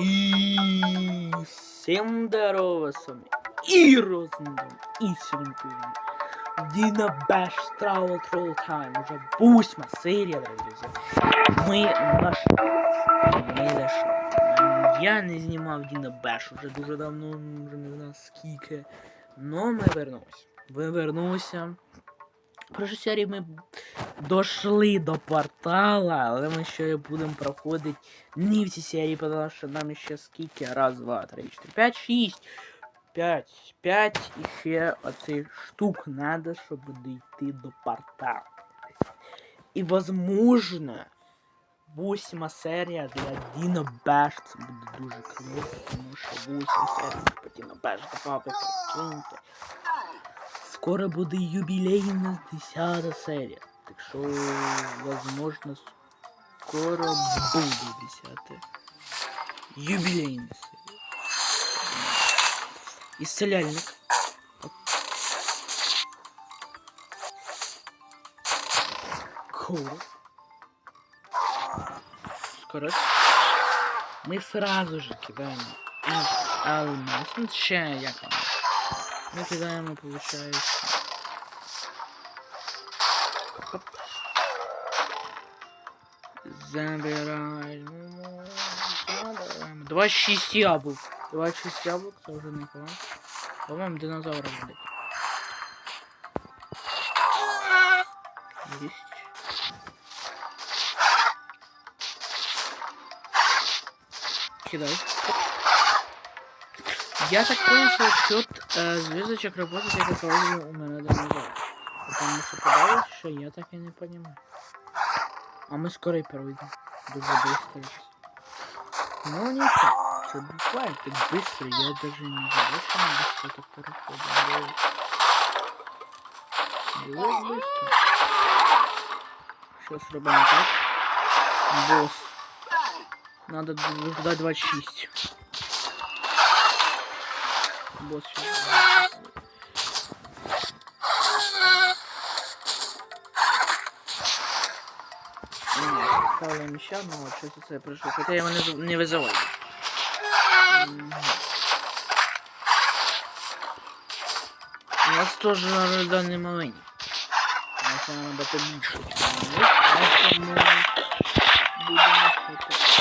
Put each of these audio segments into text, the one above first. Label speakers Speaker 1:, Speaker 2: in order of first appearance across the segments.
Speaker 1: І всім здорово з вами і Розендом, і сьогодні Діна Беш Travel Troll Time. Уже восьма серія, дорогі друзі. Ми наш... Ми зайшли. Я не знімав Діна Беш уже дуже давно, вже не знаю скільки. Но ми вернулися. Ви вернулися. В прошлій серії ми дошли до портала, але ми ще будемо проходити не в цій серії, тому що нам ще скільки? Раз, два, три, чотири, п'ять, шість. П'ять. П'ять і ще оцих штук надо, щоб дійти до портала. І возможно, восьма серія для Діна Беш це буде дуже круто, тому що восьма серія по Діна Беш добавити, прикиньте. Скоро буде юбілейна 10 серія. Так що, возможно, скоро буде 10 юбілейна серія. Исцеляльник. Кур. Скоро. Мы сразу же кидаем алмаз. Ну, як воно. Мы кидаем и получается. Хоп. Забираем. Забираем. 26 яблок. 26 яблок, це вже непогано. По-моєму, динозавра буде. Есть. Кидай. Я так понял, что счет э, звездочек работает, як коли у мене динозавр. Подалось, що я так и не понимаю. А мы скоро и пройдем. Дуже быстро. Ну ничего. Це буває так быстро, я даже не знаю, что мы быстро так переходим. Было быстро. Сейчас робимо так. Босс. Надо ждать 26. Босс сейчас. Ставим ще одного, щось це прийшло. Хоча я його не. Мгм. У нас теж рада не маленький. У нас вона набагато більше. Тому будемо.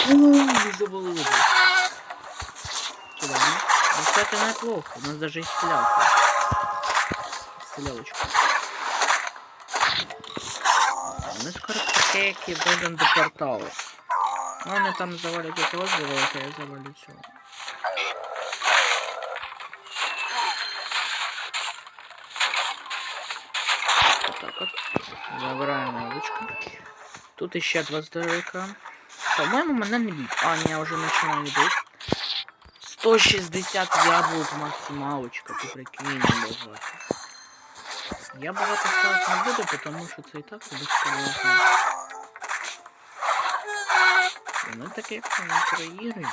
Speaker 1: Ууу, завалили. Сюда, ну? Кстати, неплохо. У нас даже есть стрелялка. Стрелялочка. Ми скоро таке дойдемо до порталу. Ну, вони там завалять этого завалять, а я завалю цього. Вот так вот. Забираем яблочко. Тут еще два здоровяка. По-моему, мене не бить. А, не, уже начинаю бить. 160 яблок максималочка, ти прикинь, багато. Я багато ставити не буду, потому що це і так безполезно. І ми таке проіграємо.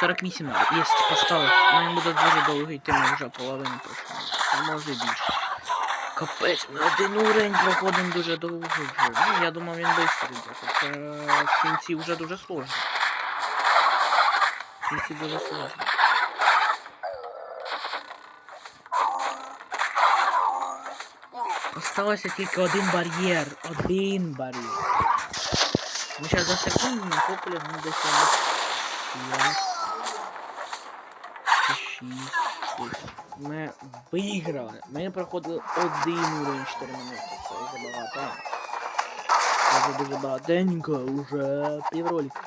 Speaker 1: 48 надо. Єсть, поставив. Нам буде дуже довго йти, ми вже половину пройшли. А може більше. Капець, ми один уровень проходимо дуже довго вже. Ну, я думав він швидко йде. Це в кінці вже дуже сложно. В кінці дуже сложно. Осталося тільки один бар'єр. Один бар'єр. Ми зараз за секунду накопили ну, десь п'ять. Шість. десять. Ми виграли. Ми проходили один уровень 4 минути. Це вже багато. Це вже дуже багатенько, уже півролика.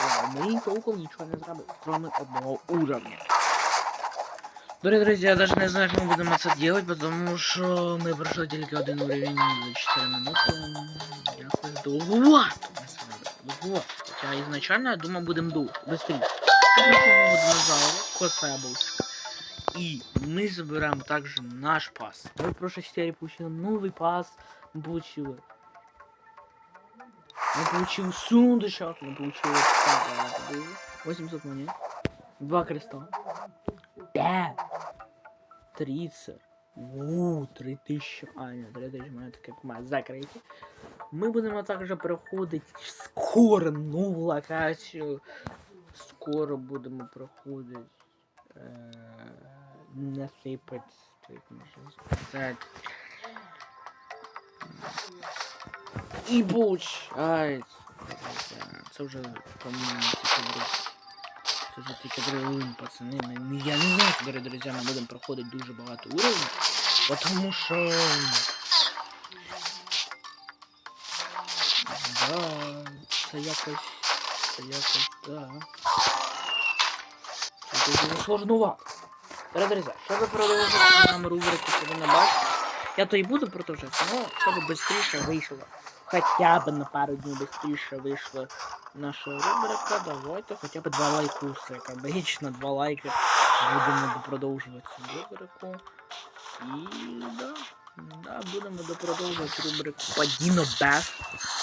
Speaker 1: А Ми толком нічого не зробили, кроме одного уровня. Дорогие друзья, я даже не знаю, как мы будем это делать, потому что мы прошли только один уровень за 4 минуты. Якось довго. Вот! Вот. Хотя изначально я думал, будем долго. Быстрее. динозавра, коса булочка. И мы забираем также наш пас. Мы в прошлой серии получили новый пас. Мы получили... Мы получили сундучок, мы получили... 800 монет. Два креста. 5. 30. Ууу, 3000. А, ні, 3000 монет як має закриті. Ми будемо також переходити скоро нову локацію. скоро будемо проходити е, на цей пад- як можна сказати. І получається. Це вже, по-моєму, тільки друг. Це вже тільки другий уровень, пацани. Ми- Я не знаю, дорогі друзі, ми будемо проходити дуже багато уровнів. Потому що... Да, це якось... Це якось, да. Це дуже сложнувато. Дорогі друзі, щоб продовжити нам рубрику себе на баш, я то і буду продовжувати, но щоб швидше вийшло. Хоча б на пару днів швидше вийшла наша рубрика, давайте хоча б два лайкуси, як обично, два лайки. Будемо продовжувати цю рубрику. І да, да, будемо продовжувати рубрику по Діно Бес.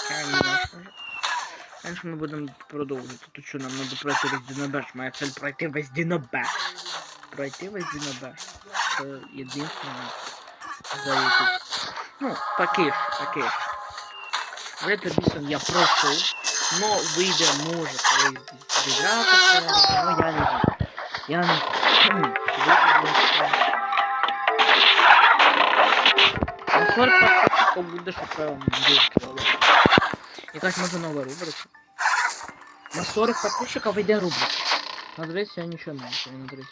Speaker 1: Конечно же. Конечно, ми будемо продовжувати. Тут що нам треба пройти весь Дінобеш. Моя цель пройти весь Дінобеш. Пройти весь Дінобеш. Це єдине за YouTube. Ну, поки ж, поки ж. В этот міссон я пройшов, но вийде може колись зігратися, ну я не знаю. Я не знаю. Ну, 40 подписчиков буде, що правильно буде. Якась може нова рубрика. На 40 подписчиков вийде рубрика. На 200 я нічого не можу, на 30.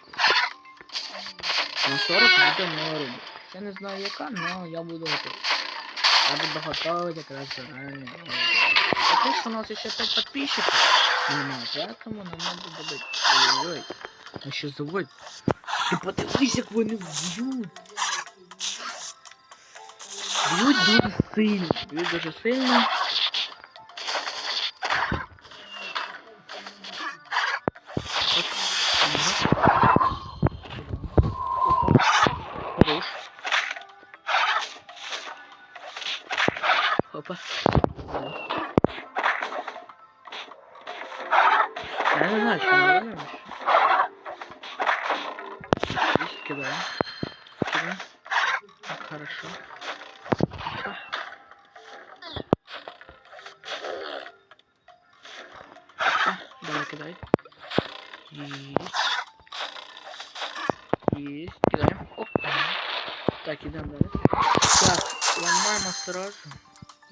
Speaker 1: На 40 буде нова рубрика. Я не знаю яка, но я буду готовий. Я буду готовить якраз заранее. Потому что у нас еще 5 подписчиков. Немає, поэтому нам надо добыть. Ой-ой-ой. Мы ще заводь. Ти подивись, як вони б'ють. Б'ють дуже сильно. Б'ють дуже сильно. Хорош. Опа. Я не знаю, что мы делаем еще. Здесь кидаем. Кидаем. Хорошо. Так, кидаем давай. Так, ломаем сразу.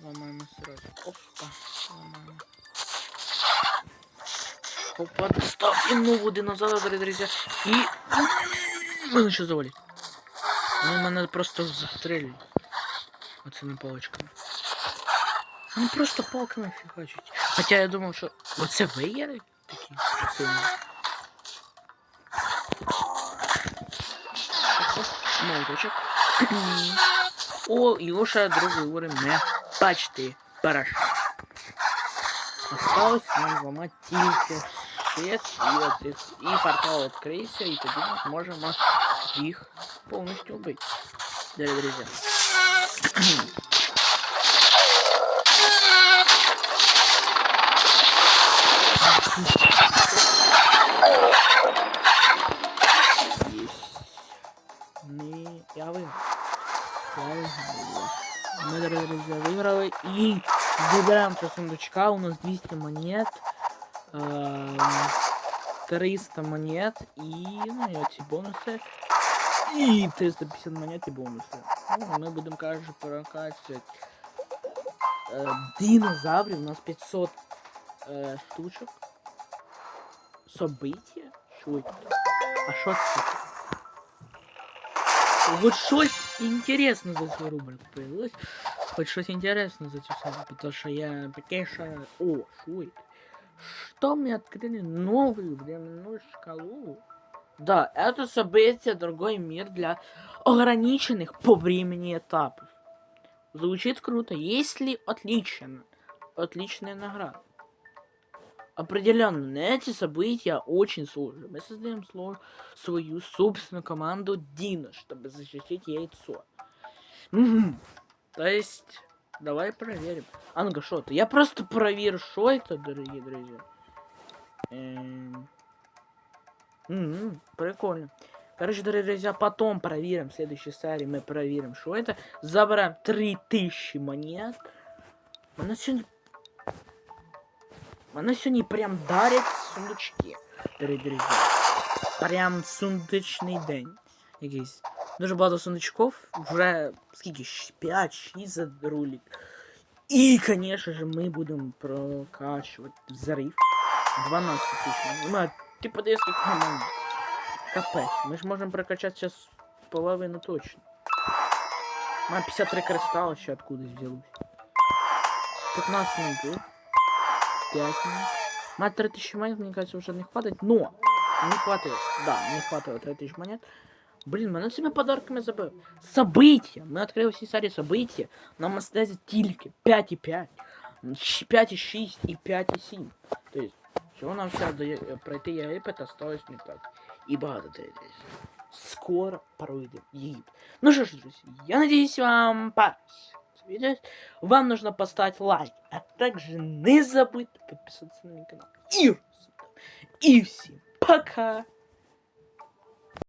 Speaker 1: Ломаем сразу. Опа. Ломаем. Опа, достав нового динозавра, дорогі друзі. І... Мене що завалить? Вони мене просто застрелюють. Оцими паличками. Вони просто палками фігачуть. Хоча я думав, що... Оце веєри такі сильні. Молоточок. О, його ще другий уровень не бачите. Бараш. Осталось нам зламати тільки світ і оцих. І портал відкриється, і тоді ми зможемо їх повністю вбити. Дорогі друзі. Ми, дорогі друзі, виграли і забираем со сундучка. У нас 200 монет. эм, 300 монет и, ну, и эти бонусы. И 350 монет и бонусы. Ну, мы будем, кажется, прокачивать э, динозавры. У нас 500 э, штучек. События? Що это? А що це? таке? Вот щось інтересне за цю рубрику появилось. Хоть щось інтересне за цю серію, потому що я таке ще... О, що это? Что мне открыли новую временную шкалу? Да, это событие другой мир для ограниченных по времени этапов. Звучит круто, если отлично. Отличная награда. Определенно, на эти события очень сложно. Мы создаем сло- свою собственную команду Дина, чтобы защитить яйцо. Мгм. То есть, давай проверим. А ну-ка, что это? Я просто проверю, что это, дорогие друзья. Эм. Мгм, Прикольно. Короче, дорогие друзья, потом проверим. В следующей серии мы проверим, что это. Забираем 3000 монет. У нас сегодня... Мене сьогодні прям дарять сундучки. Дорогі друзі. Прям сундучний день. Якийсь. Дуже багато сундучков. Вже скільки? 5-6 за рулік. І, конечно же, ми будемо прокачувати зарив. 12 тисяч. Ну, ти подивись, скільки команд. Капець. Ми ж можемо прокачати зараз половину точно. У мене 53 кристалла ще откудись взялось. 15 минут. 5 минут. У мене 3000 монет, мне кажется, уже не хватит. Но! Не хватает. Да, не хватает 3000 монет. Блин, мене цими подарками забив. События! Ми відкрили всі серії события. Нам остається тільки 5,5. 5,6 і 5,7. Тобто, всього нам все дає пройти Єгипет осталось не так. І багато третій. Скоро пройдем Египет. Ну что ж, друзья, я надеюсь, вам понравилось это видео. Вам нужно поставить лайк, а также не забудь подписаться на мой канал. И, и всем пока!